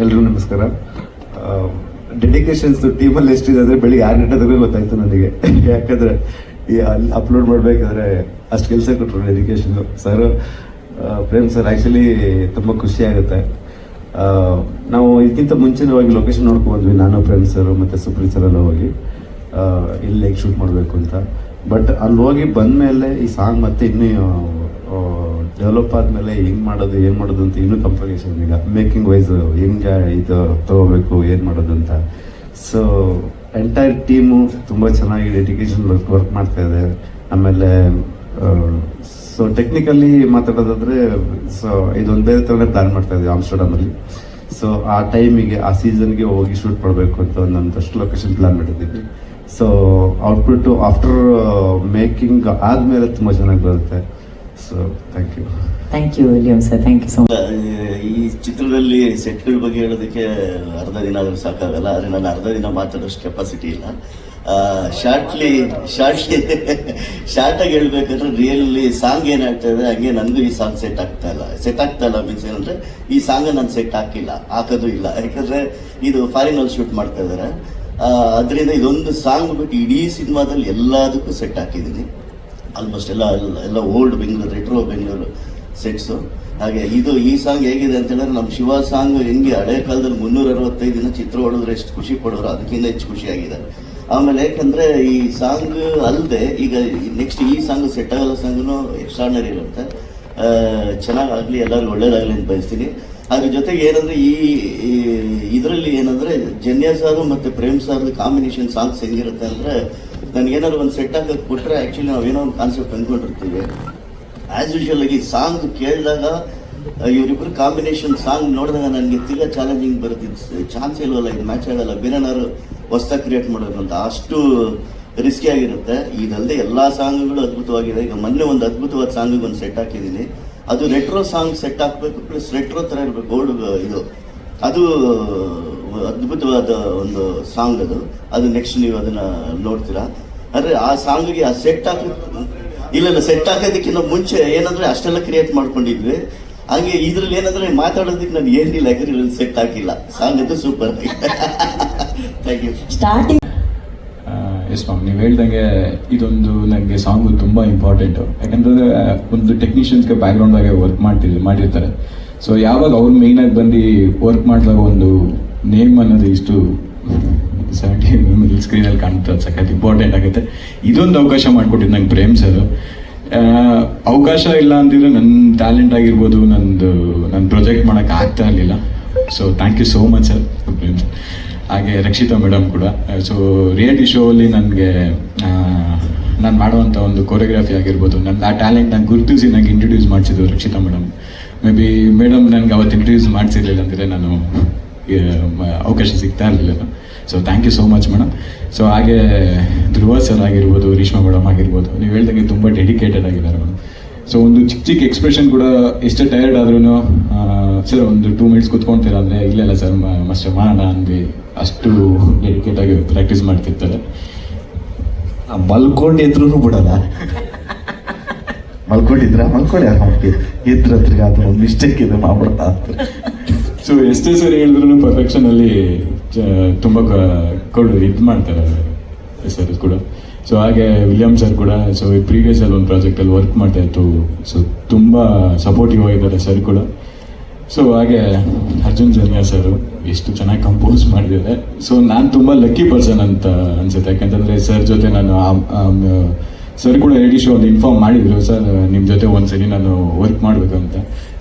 ಎಲ್ರಿಗೂ ನಮಸ್ಕಾರ. ಡೆಡಿಕೇಶನ್ಸ್ ಟೀಮಲ್ಲಿ ಎಷ್ಟಿದೆ ಅಂದರೆ ಬೆಳಿಗ್ಗೆ ಆರು ಗಂಟೆದಾಗ ಗೊತ್ತಾಯ್ತು ನನಗೆ. ಯಾಕಂದರೆ ಈ ಅಲ್ಲಿ ಅಪ್ಲೋಡ್ ಮಾಡಬೇಕಾದ್ರೆ ಅಷ್ಟು ಕೆಲಸ ಕೊಟ್ಟರು dedication sir Prem sir actually ತುಂಬ ಖುಷಿ ಆಗುತ್ತೆ. ನಾವು ಇದಕ್ಕಿಂತ ಮುಂಚಿನವಾಗಿ ಲೊಕೇಶನ್ ನೋಡ್ಕೊಂಡ್ವಿ ನಾನು, ಪ್ರೇಮ್ ಸರ್ ಮತ್ತು ಸುಪ್ರೀತ್ ಸರ್ ಎಲ್ಲ ಹೋಗಿ. ಇಲ್ಲಿ ಹೇಗೆ ಶೂಟ್ ಮಾಡಬೇಕು ಅಂತ. ಬಟ್ ಅಲ್ಲಿ ಹೋಗಿ ಬಂದಮೇಲೆ ಈ ಸಾಂಗ್ ಮತ್ತೆ ಇನ್ನೂ ಡೆವಲಪ್ ಆದಮೇಲೆ ಹೆಂಗೆ ಮಾಡೋದು ಏನು ಮಾಡೋದು ಅಂತ ಇನ್ನೂ ಕಂಪ್ಲಿಕೇಶನ್ ಈಗ ಮೇಕಿಂಗ್ ವೈಸ್ ಹೆಂಗೆ ಇದು ತಗೋಬೇಕು, ಏನು ಮಾಡೋದು ಅಂತ. ಸೊ ಎಂಟೈರ್ ಟೀಮು ತುಂಬ ಚೆನ್ನಾಗಿ ಡೆಡಿಕೇಶನ್ ವರ್ಕ್ ಮಾಡ್ತಾ ಇದೆ. ಆಮೇಲೆ ಸೊ ಟೆಕ್ನಿಕಲಿ ಮಾತಾಡೋದಾದ್ರೆ ಸೊ ಇದೊಂದು ಬೇರೆ ಥರನೇ ಪ್ಲ್ಯಾನ್ ಮಾಡ್ತಾ ಇದ್ದೀವಿ ಆಮ್ಸ್ಟರ್ಡಮಲ್ಲಿ. ಸೊ ಆ ಟೈಮಿಗೆ ಆ ಸೀಸನ್ಗೆ ಹೋಗಿ ಶೂಟ್ ಮಾಡಬೇಕು ಅಂತ ಒಂದೊಂದಷ್ಟು ಲೊಕೇಶನ್ ಪ್ಲ್ಯಾನ್ ಮಾಡಿದ್ದೀವಿ. ಸೊ ಔಟ್ಪುಟ್ ಆಫ್ಟರ್ ಮೇಕಿಂಗ್ ಆದಮೇಲೆ ತುಂಬ ಚೆನ್ನಾಗಿ ಬರುತ್ತೆ. So thank you thank you William sir thank you so much ಈ ಚಿತ್ರದಲ್ಲಿ ಸೆಟ್ಗಳ ಬಗ್ಗೆ ಹೇಳೋದಕ್ಕೆ ಅರ್ಧ ದಿನ ಆದರೂ ಸಾಕಾಗಲ್ಲ ಆದರೆ ನಾನು ಅರ್ಧ ದಿನ ಮಾತಾಡೋಷ್ಟು ಕೆಪಾಸಿಟಿ ಇಲ್ಲ. ಶಾರ್ಟ್ಲಿ ಶಾರ್ಟ್ಲಿ ಶಾರ್ಟಾಗಿ ಹೇಳ್ಬೇಕಂದ್ರೆ ರಿಯಲ್ಲಿ ಸಾಂಗ್ ಏನಾಗ್ತಾ ಇದೆ ಹಂಗೆ ನನಗೂ ಈ ಸಾಂಗ್ ಸೆಟ್ ಆಗ್ತಾ ಇಲ್ಲ. ಸೆಟ್ ಆಗ್ತಾ ಇಲ್ಲ ಮೀನ್ಸ್ ಏನಂದ್ರೆ ಈ ಸಾಂಗ್ ನಾನು ಸೆಟ್ ಹಾಕಿಲ್ಲ ಹಾಕೋದು ಇಲ್ಲ. ಯಾಕಂದರೆ ಇದು ಫಾರಿನಲ್ಲಿ ಶೂಟ್ ಮಾಡ್ತಾ ಇದ್ದಾರೆ ಅದರಿಂದ ಇದೊಂದು ಸಾಂಗ್ ಬಿಟ್ಟು ಇಡೀ ಸಿನಿಮಾದಲ್ಲಿ ಎಲ್ಲದಕ್ಕೂ ಸೆಟ್ ಹಾಕಿದ್ದೀನಿ. ಆಲ್ಮೋಸ್ಟ್ ಎಲ್ಲ, ಎಲ್ಲ- old Bengaluru retro Bengaluru sets ಹಾಗೆ ಇದು ಈ ಸಾಂಗ್ ಹೇಗಿದೆ ಅಂತ ಹೇಳಿದ್ರೆ ನಮ್ಮ ಶಿವ ಸಾಂಗ್ ಹೆಂಗೆ ಹಳೆ ಕಾಲದಲ್ಲಿ ಮುನ್ನೂರ ಅರವತ್ತೈದು ದಿನ ಚಿತ್ರ ಹೊಡೆದ್ರೆ ಎಷ್ಟು ಖುಷಿ ಪಡೋರು, ಅದಕ್ಕಿಂತ ಹೆಚ್ಚು ಖುಷಿಯಾಗಿದೆ ಆಮೇಲೆ ಯಾಕಂದ್ರೆ ಈ ಸಾಂಗ್ ಅಲ್ಲದೆ ಈಗ ನೆಕ್ಸ್ಟ್ ಈ ಸಾಂಗ್ ಸೆಟ್ ಆಗಲ್ಲ ಸಾಂಗ್ನು ಎಕ್ಸ್ಟ್ರಾರ್ನರಿ ಇರುತ್ತೆ. ಚೆನ್ನಾಗಾಗಲಿ ಎಲ್ಲರೂ ಒಳ್ಳೇದಾಗಲಿ ಅಂತ ಬಯಸ್ತೀನಿ. ಅದ್ರ ಜೊತೆಗೆ ಏನಂದ್ರೆ ಈ ಇದರಲ್ಲಿ ಏನಂದ್ರೆ ಜನ್ಯ ಸಾರು ಮತ್ತೆ ಪ್ರೇಮ್ ಸಾರ್ದು ಕಾಂಬಿನೇಷನ್ ಸಾಂಗ್ಸ್ ಹೆಂಗಿರುತ್ತೆ ಅಂದ್ರೆ ನನಗೇನಾದ್ರು ಒಂದು ಸೆಟ್ ಹಾಕೋದು ಕೊಟ್ಟರೆ ಆ್ಯಕ್ಚುಲಿ ಏನೋ ಒಂದು ಕಾನ್ಸೆಪ್ಟ್ ಅಂದ್ಕೊಂಡಿರ್ತೀವಿ ಆ್ಯಸ್ ಯೂಶುವಲ್ ಆಗಿ ಸಾಂಗ್ ಕೇಳಿದಾಗ ಇವರಿಬ್ಬರು ಕಾಂಬಿನೇಷನ್ ಸಾಂಗ್ ನೋಡಿದಾಗ ನನಗೆ ತಿರ್ಗಾ ಚಾಲೆಂಜಿಂಗ್ ಬರುತ್ತೆ. ಚಾನ್ಸ್ ಇಲ್ವಲ್ಲ, ಇದು ಮ್ಯಾಚ್ ಆಗಲ್ಲ. ಬೇರೆನಾದ್ರು ಹೊಸ್ದಾಗಿ ಕ್ರಿಯೇಟ್ ಮಾಡೋದು ಅಂತ ಅಷ್ಟು ರಿಸ್ಕಿ ಆಗಿರುತ್ತೆ. ಇದಲ್ಲದೆ ಎಲ್ಲ ಸಾಂಗ್ಗಳು ಅದ್ಭುತವಾಗಿದೆ. ಈಗ ಮೊನ್ನೆ ಒಂದು ಅದ್ಭುತವಾದ ಸಾಂಗಿಗೆ ಒಂದು ಸೆಟ್ ಹಾಕಿದ್ದೀನಿ. ಅದು ರೆಟ್ರೋ ಸಾಂಗ್ ಸೆಟ್ ಹಾಕಬೇಕು ಪ್ಲಸ್ ರೆಟ್ರೋ ಥರ ಇರಬೇಕು ಗೋಲ್ಡ್ ಇದು. ಅದು, ಅದ್ಭುತವಾದ ಒಂದು ಸಾಂಗ್ ಅದು. ಅದು ನೆಕ್ಸ್ಟ್ ನೀವು ಅದನ್ನು ನೋಡ್ತೀರಾ. ಅಂದ್ರೆ ಆ ಸಾಂಗಿಗೆ ಆ ಸೆಟ್ ಹಾಕ ಇಲ್ಲ ಇಲ್ಲ ಸೆಟ್ ಹಾಕೋದಕ್ಕಿಂತ ಮುಂಚೆ ಏನಂದ್ರೆ ಅಷ್ಟೆಲ್ಲ ಕ್ರಿಯೇಟ್ ಮಾಡ್ಕೊಂಡಿದ್ವಿ. ಹಾಗೆ ಇದ್ರಲ್ಲಿ ಏನಂದ್ರೆ ಮಾತಾಡೋದಕ್ಕೆ ನಾನು ಏನಿಲ್ಲ ಯಾಕಂದ್ರೆ ಸೆಟ್ ಹಾಕಿಲ್ಲ. ಸಾಂಗ್ ಅಂತೂ super thank you starting yes ma'am ನೀವು ಹೇಳ್ದಂಗೆ ಇದೊಂದು ನನಗೆ ಸಾಂಗು ತುಂಬ ಇಂಪಾರ್ಟೆಂಟು ಯಾಕಂತಂದರೆ ಒಂದು ಟೆಕ್ನಿಷಿಯನ್ಸ್ಗೆ ಆಗಿ ವರ್ಕ್ ಮಾಡ್ತಿದ್ರು ಮಾಡಿರ್ತಾರೆ. ಸೊ ಯಾವಾಗ ಅವ್ರು ಮೇಯ್ನಾಗಿ ಬಂದು ವರ್ಕ್ ಮಾಡಿದಾಗ ಒಂದು ನೇಮ್ ಅನ್ನೋದು ಇಷ್ಟು ಸೆವೆಂಟಿ ಮಿಡಲ್ ಸ್ಕ್ರೀನಲ್ಲಿ ಕಾಣ್ತಾ ಸಖತ್ ಇಂಪಾರ್ಟೆಂಟ್ ಆಗುತ್ತೆ. ಇದೊಂದು ಅವಕಾಶ ಮಾಡಿಕೊಟ್ಟಿದ್ದು ನಂಗೆ ಪ್ರೇಮ್ ಸರ್ ಅವಕಾಶ ಇಲ್ಲ ಅಂದಿದ್ರೆ ನನ್ನ ಟ್ಯಾಲೆಂಟ್ ಆಗಿರ್ಬೋದು, ನಂದು ನನ್ನ ಪ್ರೊಜೆಕ್ಟ್ ಮಾಡೋಕ್ಕೆ ಆಗ್ತಾ ಇರಲಿಲ್ಲ. So thank you so much sir Prem ಹಾಗೆ ರಕ್ಷಿತಾ ಮೇಡಮ್ ಕೂಡ. ಸೊ ರಿಯಾಲಿಟಿ ಶೋ ನನಗೆ ನಾನು ಮಾಡುವಂಥ ಒಂದು ಕೊರಿಯೋಗ್ರಫಿ ಆಗಿರ್ಬೋದು. ನನ್ನ ಆ ಟ್ಯಾಲೆಂಟ್ ನಂಗೆ ಗುರುತಿಸಿ ನಂಗೆ ಇಂಟ್ರೊಡ್ಯೂಸ್ ಮಾಡಿಸಿದ್ರು Rakshita madam maybe madam ನನಗೆ ಅವತ್ತು ಇಂಟ್ರೊಡ್ಯೂಸ್ ಮಾಡಿಸಿರ್ಲಿಲ್ಲ ಅಂದರೆ ನಾನು ಅವಕಾಶ ಸಿಗ್ತಾ ಇರಲಿಲ್ಲ. So thank you so much madam so ಹಾಗೆ ಧ್ರುವ ಸರ್ ಆಗಿರ್ಬೋದು ರೀಷ್ಮಾ ಮೇಡಮ್ ಆಗಿರ್ಬೋದು ನೀವು ಹೇಳ್ದಂಗೆ ತುಂಬ ಡೆಡಿಕೇಟೆಡ್ ಆಗಿದ್ದಾರೆ ಮೇಡಮ್ ಸೊ ಒಂದು ಚಿಕ್ಕ ಚಿಕ್ಕ ಎಕ್ಸ್ಪ್ರೆಷನ್ ಕೂಡ ಎಷ್ಟೇ ಟಯರ್ಡ್ ಆದ್ರೂ ಸರ್ ಒಂದು ಟೂ ಮಿನಿಟ್ಸ್ ಕುತ್ಕೊಳ್ತೀರ ಅಂದರೆ ಇಲ್ಲ ಇಲ್ಲ ಸರ್ ಮಸ್ಟ್ ಮಾಡೋಣ ಅಂದ್ವಿ. ಅಷ್ಟು ಡೆಡಿಕೇಟ್ ಆಗಿ ಪ್ರಾಕ್ಟೀಸ್ ಮಾಡ್ತಿರ್ತಾರೆ. ಮಲ್ಕೊಂಡು ಎದ್ರು ಬಿಡಲ್ಲ. ಮಲ್ಕೊಂಡಿದ್ರ? ಮಲ್ಕೊಳ್ಳಿ ಆರಾಮಾಗಿ ಎದ್ರ ಹತ್ರ ಅದು ಒಂದು ಮಿಸ್ಟೇಕ್ ಇದೆ ಮಾಡ್ಬಿಡ್ತಾ ಅಂತ. ಸೊ ಎಷ್ಟೇ ಸರಿ ಹೇಳಿದ್ರು ಪರ್ಫೆಕ್ಷನಲ್ಲಿ ತುಂಬ ಕೊಡು ಇದು ಮಾಡ್ತಾರೆ ಸರ್ ಕೂಡ. ಸೊ ಹಾಗೆ ವಿಲಿಯಮ್ ಸರ್ ಕೂಡ ಸೊ ಈ ಪ್ರೀವಿಯಸ್ ಅಲ್ಲಿ ಒಂದು ಪ್ರಾಜೆಕ್ಟಲ್ಲಿ ವರ್ಕ್ ಮಾಡ್ತಾ ಇತ್ತು. ಸೊ ತುಂಬ ಸಪೋರ್ಟಿವ್ ಆಗಿದ್ದಾರೆ ಸರ್ ಕೂಡ. ಸೊ ಹಾಗೆ ಅರ್ಜುನ್ ಜನಿಯಾ ಸರ್ ಎಷ್ಟು ಚೆನ್ನಾಗಿ ಕಂಪೋಸ್ ಮಾಡಿದ್ದಾರೆ. ಸೊ ನಾನು ತುಂಬ ಲಕ್ಕಿ ಪರ್ಸನ್ ಅಂತ ಅನ್ಸುತ್ತೆ. ಯಾಕಂತಂದರೆ ಸರ್ ಜೊತೆ ನಾನು ಸರ್ ಕೂಡ ರೆಡಿ ಶೋ ಒಂದು ಇನ್ಫಾರ್ಮ್ ಮಾಡಿದ್ರು. ಸರ್ ನಿಮ್ಮ ಜೊತೆ ಒಂದ್ಸರಿ ನಾನು ವರ್ಕ್ ಮಾಡಬೇಕಂತ.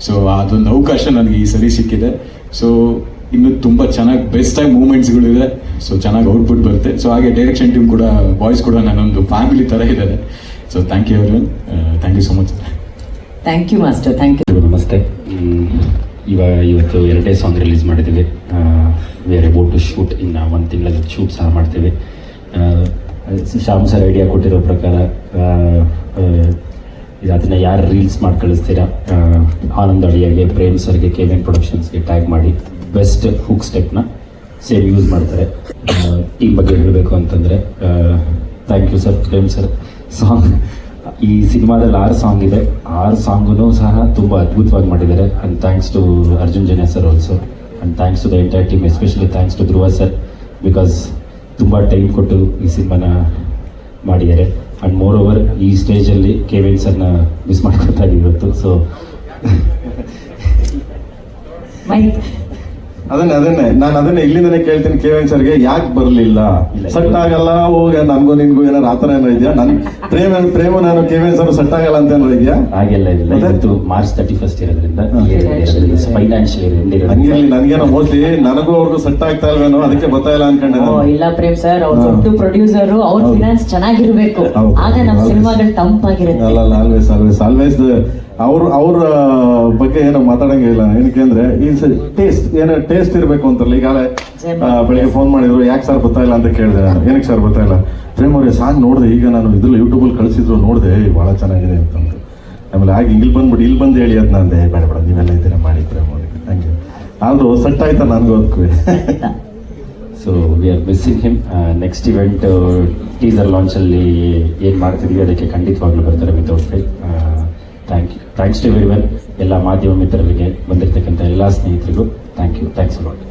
ಸೊ ಅದೊಂದು ಅವಕಾಶ ನನಗೆ ಈ ಸರಿ ಸಿಕ್ಕಿದೆ. ಸೊ ಇನ್ನು ತುಂಬ ಚೆನ್ನಾಗಿ ಬೆಸ್ಟಾಗಿ ಮೂಮೆಂಟ್ಸ್ಗಳಿದೆ ಸೊ ಚೆನ್ನಾಗಿ ಔಟ್ಪುಟ್ ಬರುತ್ತೆ. ಸೊ ಹಾಗೆ ಡೈರೆಕ್ಷನ್ ಟೀಮ್ ಕೂಡ ಬಾಯ್ಸ್ ಕೂಡ ನನ್ನೊಂದು ಫ್ಯಾಮಿಲಿ ಥರ ಇದ್ದಾರೆ. So thank you every thank you so much thank you master thank you ನಮಸ್ತೆ ಇವಾಗ ಇವತ್ತು ಎರಡೇ ಸಾಂಗ್ ರಿಲೀಸ್ ಮಾಡಿದ್ದೀವಿ. ಬೇರೆ ಬೋಟ್ ಟು ಶೂಟ್ ಇನ್ನು ಒಂದು ತಿಂಗಳಲ್ಲಿ ಶೂಟ್ ಸಹ ಮಾಡ್ತೀವಿ. ಆ, ಶ್ಯಾಮ್ ಸರ್ ಐಡಿಯಾ ಕೊಟ್ಟಿರೋ ಪ್ರಕಾರ ಆ, ಅದನ್ನು ಯಾರು ರೀಲ್ಸ್ ಮಾಡಿ ಕಳಿಸ್ತೀರಾ ಆ, ಆನಂದ್ ಅಡಿಯಾಗೆ ಪ್ರೇಮ್ ಸರ್ಗೆ ಕೆ ಎನ್ ಪ್ರೊಡಕ್ಷನ್ಸ್ಗೆ ಟ್ಯಾಗ್ ಮಾಡಿ. ಬೆಸ್ಟ್ ಹುಕ್ ಸ್ಟೆಪ್ನ ಸೇಮ್ ಯೂಸ್ ಮಾಡ್ತಾರೆ. ಟೀಮ್ ಬಗ್ಗೆ ಹೇಳಬೇಕು ಅಂತಂದರೆ thank you sir Prem sir song ಈ ಸಿನಿಮಾದಲ್ಲಿ ಆರು ಸಾಂಗ್ ಇದೆ. ಆರು ಸಾಂಗೂ ಸಹ ತುಂಬ ಅದ್ಭುತವಾಗಿ ಮಾಡಿದ್ದಾರೆ. And thanks to Arjun Janya sir also and thanks to the entire team especially thanks to Dhruva sir because ತುಂಬ ಟೈಮ್ ಕೊಟ್ಟು ಈ ಸಿನಿಮಾನ ಮಾಡಿದ್ದಾರೆ. ಆ್ಯಂಡ್ ಮೋರ್ ಓವರ್ ಈ ಸ್ಟೇಜಲ್ಲಿ ಕೆವಿನ್ ಸರ್ನ ಮಿಸ್ ಮಾಡ್ಕೊತಾ ಇವತ್ತು. ಸೊ ಅದನ್ನೇ ಅದನ್ನೇ. ನಾನು ಅದನ್ನೇ ಇಲ್ಲಿಂದನೇ ಕೇಳ್ತೀನಿ ಕೇವನ್ ಸರ್ಗೆ ಯಾಕೆ ಬರಲಿಲ್ಲ? ಸೆಟ್ ಆಗಲ್ಲ ಹೋಗ ನನ್ಗೂ ನಿನ್ಗೂ ಏನಾರು ಆತರ ಏನೋ ಇದೆಯಾ? ನನ್ ಪ್ರೇಮ ಪ್ರೇಮ ನಾನು ಕೇವನ್ ಸರ್ ಸೆಟ್ ಆಗಲ್ಲ ಅಂತ ಏನೋ ಇದೆಯಾ? ಹಾಗೆಲ್ಲ ಇಲ್ಲ. ಇವತ್ತು ಮಾರ್ಚ್ ತರ್ಟಿ ಫಸ್ಟ್ ಇರೋದ್ರಿಂದ ಫೈನಾನ್ಷಿಯಲ್ ಹಂಗಿರ್ಲಿ ನನ್ಗೇನೋ ಮೋಸ್ಟ್ಲಿ ನನಗೂ ಅವ್ರಿಗೂ ಸೆಟ್ ಆಗ್ತಾ ಇಲ್ವೇನೋ ಅದಕ್ಕೆ ಬರ್ತಾ ಇಲ್ಲ ಅನ್ಕೊಂಡೆ ಇಲ್ಲ ಪ್ರೇಮ್ ಸರ್ ಅವ್ರ. ದೊಡ್ಡ ಪ್ರೊಡ್ಯೂಸರ್ ಅವ್ರ. ಫಿನಾನ್ಸ್ ಚೆನ್ನಾಗಿರ್ಬೇಕು. ಆಗ ನಮ್ಮ ಸಿನಿಮಾಗಳು ತಂಪಾಗಿರುತ್ತೆ. ಅಲ್ಲ ಅಲ್ಲ ಆಲ್ವೇಸ್ ಆಲ್ವೇಸ್ ಆಲ್ವೇಸ್ ಅವ್ರ ಅವ್ರ ಬಗ್ಗೆ ಏನೋ ಮಾತಾಡಂಗಿಲ್ಲ ಏನಕ್ಕೆ ಅಂದ್ರೆ ಈ ಟೇಸ್ಟ್ ಏನೋ ಟೇಸ್ಟ್ ಇರಬೇಕು ಅಂತಾರಲ್ಲ ಈಗಾಗಲೇ ಬೆಳಿಗ್ಗೆ ಫೋನ್ ಮಾಡಿದ್ರು ಯಾಕೆ ಸರ್ ಬರ್ತಾ ಇಲ್ಲ ಅಂತ ಕೇಳಿದೆ ನಾನು. ಏನಕ್ಕೆ ಸರ್ ಬರ್ತಾ ಇಲ್ಲ? ಪ್ರೇಮ್ ಅವ್ರಿಗೆ ಸಾಂಗ್ ನೋಡಿದೆ ಈಗ ನಾನು ಇದ್ರಲ್ಲಿ ಯೂಟ್ಯೂಬಲ್ಲಿ ಕಳಿಸಿದ್ರು ನೋಡಿದೆ ಭಾಳ ಚೆನ್ನಾಗಿದೆ ಅಂತಂದು. ಆಮೇಲೆ ಹಾಗೆ ಇಲ್ಲಿ ಬಂದ್ಬಿಟ್ಟು ಇಲ್ಲಿ ಬಂದು ಹೇಳಿ ಅದು ನಾನು ಬೇಡ ಬೇಡ ನೀವೆಲ್ಲ ಇದ್ದೀರಾ ಮಾಡಿ ಪ್ರೇಮ್ ಅವ್ರಿಗೆ ಹಂಗೆ. ಆದರೂ ಸೆಟ್ ಆಯ್ತಾ ನನಗೆ ಅದಕ್ಕೂ so we are missing him next event teaser ಲಾಂಚಲ್ಲಿ ಏನು ಮಾಡ್ತಿದ್ವಿ ಅದಕ್ಕೆ ಖಂಡಿತವಾಗ್ಲೂ ಬರ್ತಾರೆ without fail thank you thanks to every ಎಲ್ಲ ಮಾಧ್ಯಮ ಮಿತ್ರರಿಗೆ ಬಂದಿರತಕ್ಕಂಥ ಎಲ್ಲ ಸ್ನೇಹಿತರಿಗೂ ಥ್ಯಾಂಕ್ ಯು ಥ್ಯಾಂಕ್ಸ್ ಅಲಾಟ್